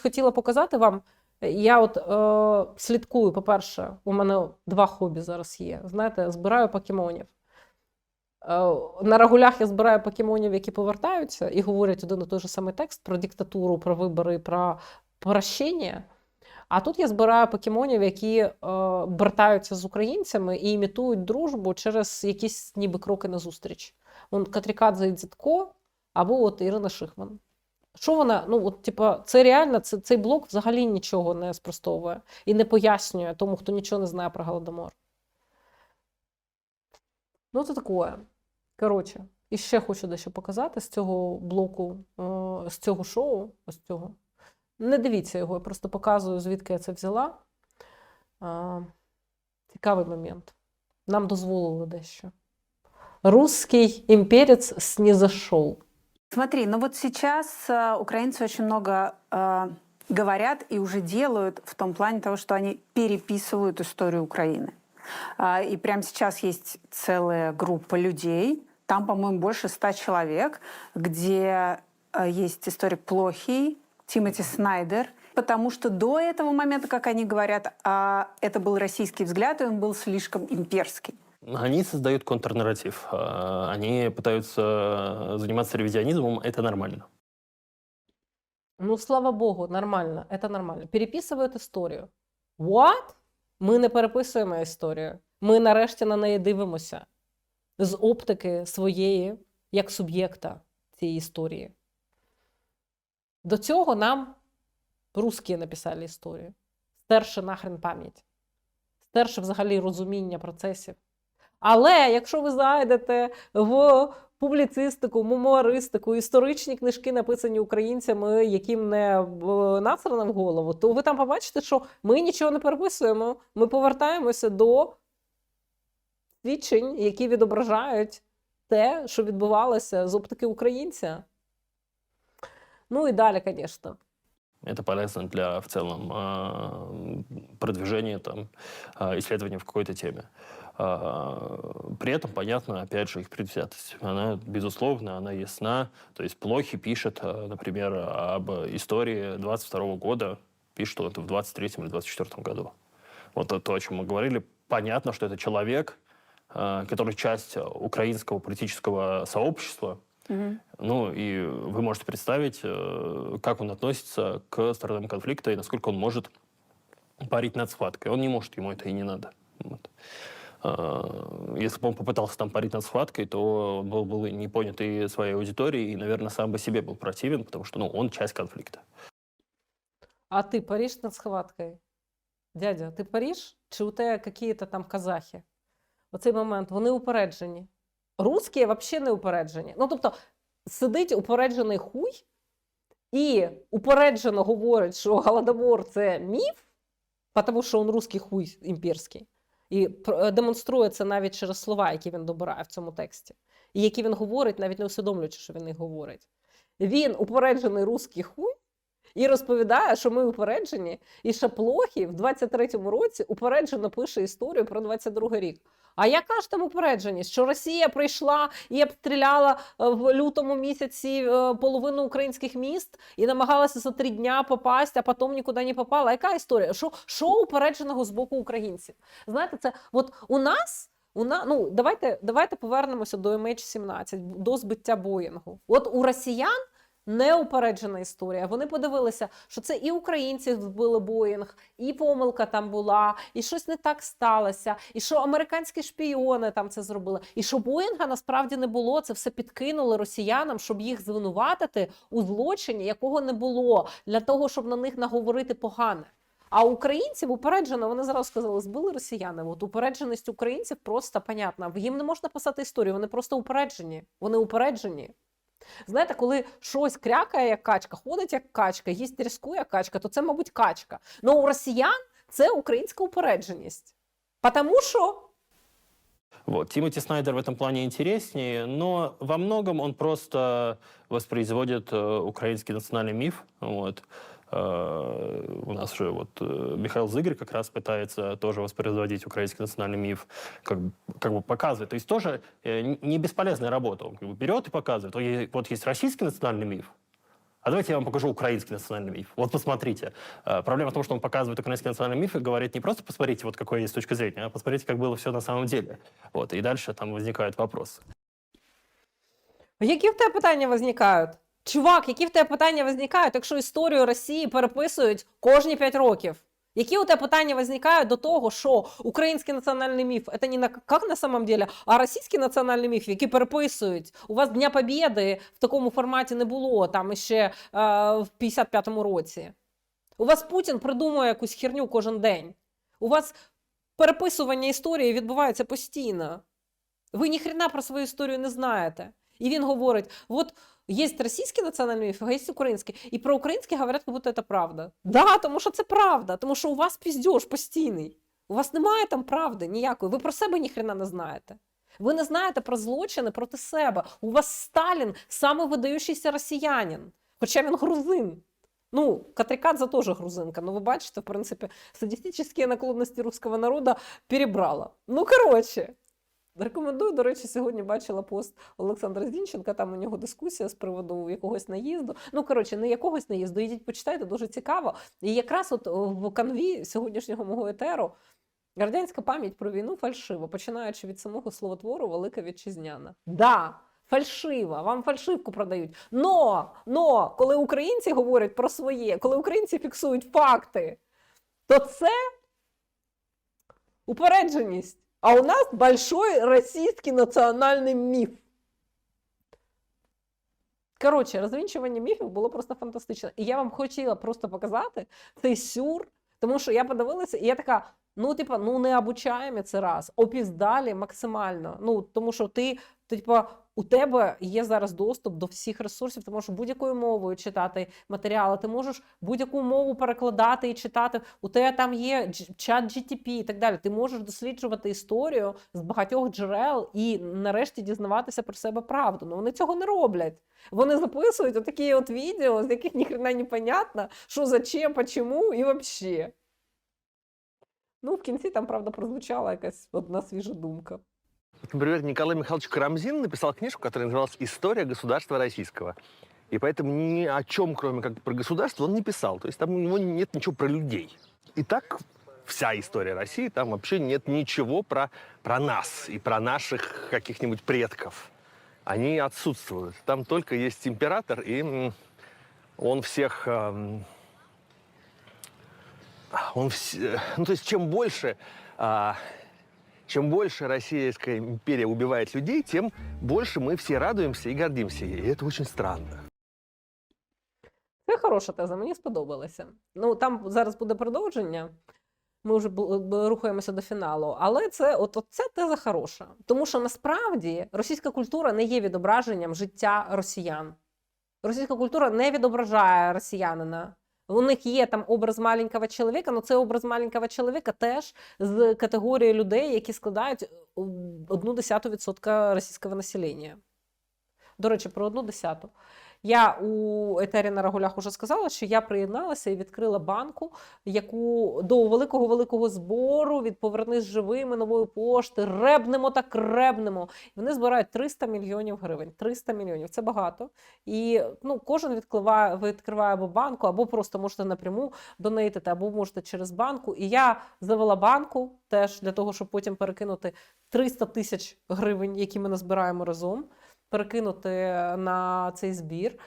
хотіла показати вам. Я от е, слідкую, по-перше, у мене два хобі зараз є. Знаєте, збираю покемонів. Е, на рагулях я збираю покемонів, які повертаються і говорять один і той же самий текст про диктатуру, про вибори, про прощення. А тут я збираю покемонів, які е, бертаються з українцями і імітують дружбу через якісь ніби кроки назустріч. Катрікадзе і Дзитко, або от Ірина Шихман. Що вона, ну от, типа, це реально, це, цей блок взагалі нічого не спростовує і не пояснює тому, хто нічого не знає про Голодомор. Ну, це таке. Коротше, і ще хочу дещо показати з цього блоку, е, з цього шоу. Ось цього. Не дивіться його, я просто показую, звідки я це взяла. Цікавий момент. Нам дозволили дещо. Русский імперець снизошел. Смотри, ну вот сейчас э, украинцы очень много э, говорят и уже делают в том плане того, что они переписывают историю Украины. А, и прямо сейчас есть целая группа людей, там, по-моему, больше ста человек, где э, есть историк Плохий, Тимоти Снайдер, потому что до этого момента, как они говорят, а, это был российский взгляд, и он был слишком имперский. Они создают контрнарратив. Они пытаются заниматься ревизионизмом, это нормально. Ну, слава Богу, нормально. Це нормально. Переписують історію. What? Ми не переписуємо історію. Ми нарешті на неї дивимося з оптики своєї, як суб'єкта цієї історії. До цього нам русські написали історію, стерши нахрен пам'ять, стерши взагалі розуміння процесів. Але якщо ви зайдете в публіцистику, мемуаристику, історичні книжки, написані українцями, яким не насрано в голову, то ви там побачите, що ми нічого не переписуємо. Ми повертаємося до свідчень, які відображають те, що відбувалося з оптики українця. Ну і далі, звісно. Это полезно для в целом продвижения там, а, исследований в какой-то теме. А, При этом, понятно, опять же, их предвзятость. Она, безусловно, она ясна. То есть Плохи пишет, а, например, об истории 22 года, пишет он это в 23 или 24 году. Вот то, о чем мы говорили. Понятно, что это человек, а, который часть украинского политического сообщества, ну, и вы можете представить, э, как он относится к сторонам конфликта и насколько он может парить над схваткой. Он не может, ему это и не надо. Вот. А, Если бы он попытался там парить над схваткой, то он был бы не понят и своей аудиторией, и, наверное, сам бы себе был противен, потому что ну, он часть конфликта. А ти париш над схваткою? Дядя, ти париш? Чи у тебе якісь там казахи? Оцей момент, вони упереджені. Русські взагалі не упереджені. Ну, тобто, сидить упереджений хуй і упереджено говорить, що Голодомор це міф, тому що він русський хуй імперський. І е, демонструє це навіть через слова, які він добирає в цьому тексті, і які він говорить, навіть не усвідомлюючи, що він їх говорить. Він упереджений русський хуй і розповідає, що ми упереджені, і Шаплохі в 23-му році упереджено пише історію про 22 рік. А яка ж там упередженість? Що Росія прийшла і обстріляла е, в лютому місяці е, половину українських міст і намагалася за три дня попасти, а потім нікуди не попала. Яка історія? Що, що упередженого з боку українців? Знаєте, це от у нас. У на, ну, давайте, давайте повернемося до MH17, до збиття Боїнгу. От у росіян неупереджена історія. Вони подивилися, що це і українці збили Боїнг, і помилка там була, і щось не так сталося, і що американські шпіони там це зробили, і що Боїнга насправді не було. Це все підкинули росіянам, щоб їх звинуватити у злочині, якого не було, для того, щоб на них наговорити погане. А українців упереджено, вони зараз сказали, збили росіяни. От упередженість українців просто понятна. Їм не можна писати історію, вони просто упереджені. Вони упереджені. Знаєте, коли щось крякає, як качка, ходить як качка, їсть тріску, як качка, то це, мабуть, качка. Ну у росіян це українська упередженість. Потому що Вот. Тимоти Снайдер в этом плане интереснее, но во многом он просто воспроизводит э, украинский национальный миф. Вот. Э, у нас же вот э, Михаил Зыгорь как раз пытается тоже воспроизводить украинский национальный миф, как, как бы показывает. То есть тоже э, не бесполезная работа. Он как бы берет и показывает. Вот есть российский национальный миф, А давайте я вам покажу украинский национальный миф. Вот посмотрите. Проблема в том, что он показывает украинский национальный миф и говорит не просто посмотрите, вот какой есть точка зрения, а посмотрите, как было все на самом деле. Вот, и дальше там возникают вопросы. Які в тебе питання визникають? Чувак, які в тебе питання визникають, якщо історію Росії переписують кожні 5 років? Які у тебе питання визникають до того, що український національний міф це не на як на самом деле, а російський національний міф, який переписують. У вас Дня Побєди в такому форматі не було там ще е, в 55-му році. У вас Путін придумує якусь херню кожен день. У вас переписування історії відбувається постійно. Ви ніхрена про свою історію не знаєте. І він говорить: от є російський національний міф, а є український. І про український говорять, як будто це правда. Да, тому що це правда, тому що у вас піздьош постійний. У вас немає там правди ніякої. Ви про себе ніхрена не знаєте. Ви не знаєте про злочини проти себе. У вас Сталін самий видаючийся росіянин, хоча він грузин. Ну, Катрикадзе теж грузинка. Ну, ви бачите, в принципі, садистичні наклонності руського народу перебрала. Ну, коротше, Рекомендую, до речі, сьогодні бачила пост Олександра Зінченка, там у нього дискусія з приводу якогось наїзду. Ну, коротше, не якогось наїзду, ідіть почитайте, дуже цікаво. І якраз от в канві сьогоднішнього мого етеру радянська пам'ять про війну фальшива, починаючи від самого словотвору Велика Вітчизняна. Да, фальшива, вам фальшивку продають. Но, но, коли українці говорять про своє, коли українці фіксують факти, то це упередженість. А у нас большой российский национальный міф. Коротше, розвінчування міфів було просто фантастично. І я вам хотіла просто показати цей сюр, тому що я подивилася, і я така: ну, типа, ну не обучаємо це раз, опіздалі максимально. Ну, тому що ти, типа, у тебе є зараз доступ до всіх ресурсів, ти можеш будь-якою мовою читати матеріали, ти можеш будь-яку мову перекладати і читати. У тебе там є чат GTP і так далі. Ти можеш досліджувати історію з багатьох джерел і нарешті дізнаватися про себе правду. Ну вони цього не роблять. Вони записують отакі от відео, з яких ніхрена не понятно, що зачем, почему і вообще. Ну, в кінці там, правда, прозвучала якась одна свіжа думка. Например, Николай Михайлович Карамзин написал книжку, которая называлась «История государства российского». И поэтому ни о чем, кроме как про государство, он не писал. То есть там у него нет ничего про людей. И так вся история России, там вообще нет ничего про, про нас и про наших каких-нибудь предков. Они отсутствуют. Там только есть император, и он всех... эм, он вс- ну, то есть чем больше а, чем больше Российская империя убивает людей, тем больше мы все радуемся и гордимся ей. И это очень странно. Це хороша теза, мені сподобалося. Ну, там зараз буде продовження. Ми вже рухаємося до фіналу. Але це от, от ця теза хороша. Тому що насправді російська культура не є відображенням життя росіян. Російська культура не відображає росіянина. У них є там образ маленького чоловіка, але цей образ маленького чоловіка теж з категорії людей, які складають е, одну десяту відсотка російського населення. До речі, про одну десяту. Я у етері на регулях уже сказала, що я приєдналася і відкрила банку, яку до великого великого збору від повернись живими нової пошти. Ребнемо так ребнемо. І вони збирають 300 мільйонів гривень. 300 мільйонів це багато. І ну, кожен відкриває, відкриває або банку, або просто можете напряму донейтити, або можете через банку. І я завела банку теж для того, щоб потім перекинути 300 тисяч гривень, які ми назбираємо разом перекинути на цей збір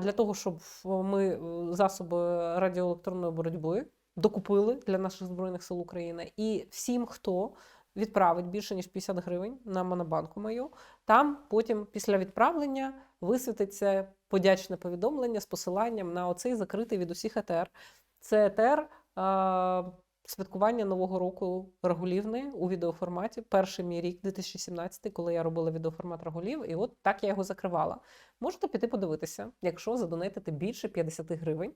для того, щоб ми е, засоби радіоелектронної боротьби докупили для наших збройних сил України. І всім, хто відправить більше ніж 50 гривень на монобанку мою, там потім після відправлення висвітиться подячне повідомлення з посиланням на оцей закритий від усіх ЕТР. Це ЕТР. Святкування Нового року Рагулівни у відеоформаті. Перший мій рік, 2017, коли я робила відеоформат Рагулів, і от так я його закривала. Можете піти подивитися, якщо задонатити більше 50 гривень.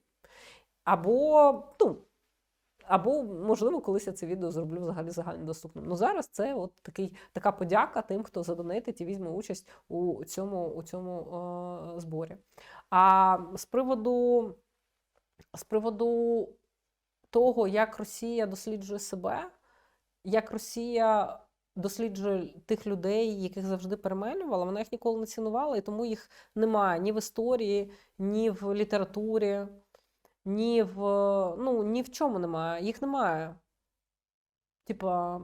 Або, ну, або, можливо, колись я це відео зроблю взагалі загальнодоступним. Ну зараз це от такий, така подяка тим, хто задонатить і візьме участь у цьому, у цьому е, зборі. А з приводу, з приводу того, як Росія досліджує себе, як Росія досліджує тих людей, яких завжди перемелювала, вона їх ніколи не цінувала, і тому їх немає ні в історії, ні в літературі, ні в, ну, ні в чому немає. Їх немає. Типа,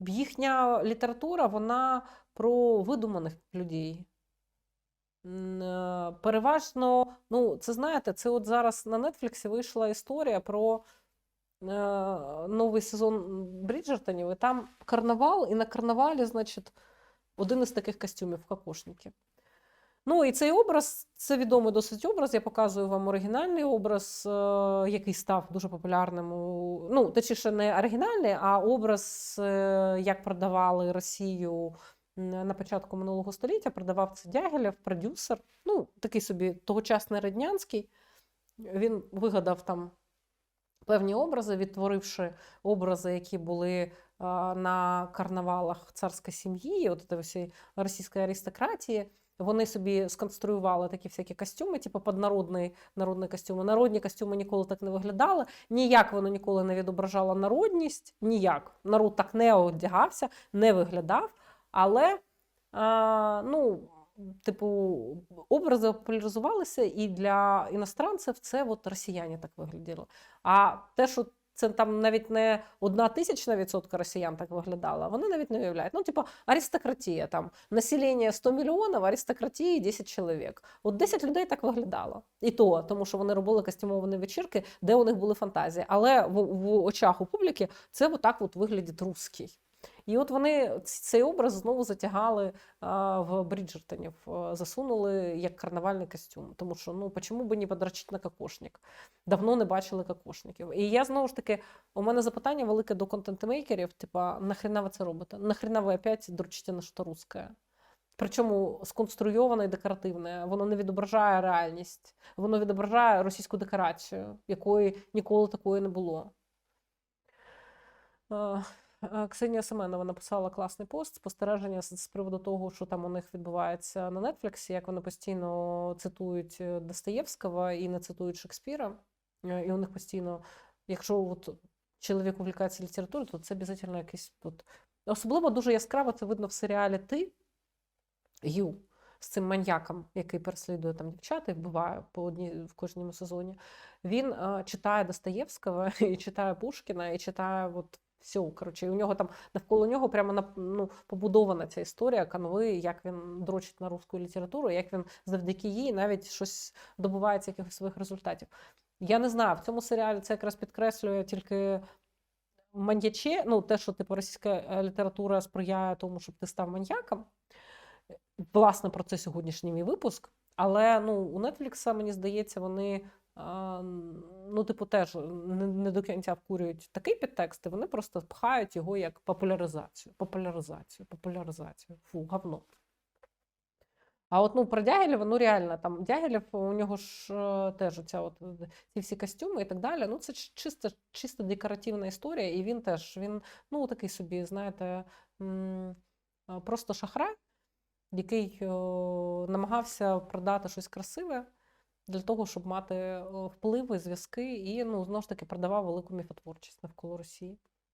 їхня література, вона про видуманих людей. Е, Переважно, ну, це знаєте, це от зараз на Нетфліксі вийшла історія про е, новий сезон Бріджертонів, і там карнавал, і на карнавалі, значить, один із таких костюмів кокошники. Ну, і цей образ, це відомий досить образ. Я показую вам оригінальний образ, е, який став дуже популярним. Ну, точніше, не оригінальний, а образ, як продавали Росію на початку минулого століття. Продавав це Дягілєв, продюсер. Ну, такий собі тогочасний Раднянський. Він вигадав там певні образи, відтворивши образи, які були на карнавалах царської сім'ї, от всі російської аристократії. Вони собі сконструювали такі всякі костюми, типу поднародні народні костюми. Народні костюми ніколи так не виглядали. Ніяк воно ніколи не відображало народність, ніяк. Народ так не одягався, не виглядав. Але а, ну, типу, образи популяризувалися, і для іностранців це от росіяни так виглядали. А те, що це там навіть не одна тисячна відсотка росіян так виглядала, вони навіть не уявляють. Ну, типу, аристократія, там, населення 100 мільйонів, аристократії 10 чоловік. От 10 людей так виглядало. І то, тому що вони робили костюмовані вечірки, де у них були фантазії. Але в, в очах у публіки це отак от виглядить русський. І от вони цей образ знову затягали в Бріджертонів, засунули як карнавальний костюм. Тому що ну чому би не подрачити на кокошник? Давно не бачили кокошників. І я знову ж таки, у мене запитання велике до контент-мейкерів: типа, нахрена ви це робите? Нахрена ви опять дрочите на що русське? Причому сконструйоване і декоративне, воно не відображає реальність, воно відображає російську декорацію, якої ніколи такої не було. Е, Ксенія Семенова написала класний пост спостереження з приводу того, що там у них відбувається на Нетфліксі, як вони постійно цитують е, Достоєвського і не цитують Шекспіра. Е, І у них постійно, якщо от чоловік увлікається літературою, то це обов'язково якийсь. От... Особливо дуже яскраво це видно в серіалі Ти Ю з цим маньяком, який переслідує там дівчат і вбиває по одній в кожному сезоні. Він е, читає Достоєвського і читає Пушкіна, і читає от все. Коротше, і у нього там навколо нього прямо на- ну, побудована ця історія канви, як він дрочить на русську літературу, як він завдяки їй навіть щось добувається якихось своїх результатів. Я не знаю, в цьому серіалі це якраз підкреслює тільки маньяче, ну те, що типу російська е, література сприяє тому, щоб ти став маньяком. Власне, про це сьогоднішній мій випуск. Але ну, у Netflix, мені здається, вони ну, типу, теж не, не до кінця вкурюють такий підтекст, і вони просто пхають його як популяризацію, популяризацію, популяризацію. Фу, говно. А от ну, про Дягілєва, ну реально, там Дягілєв, у нього ж е, теж оця от, е, ці всі костюми і так далі. Ну, це чисто, чисто декоративна історія, і він теж, він, ну, такий собі, знаєте, просто шахрай, який е, намагався продати щось красиве для того, щоб мати е, впливи, зв'язки, і ну, знову ж таки продавав велику міфотворчість навколо Росії.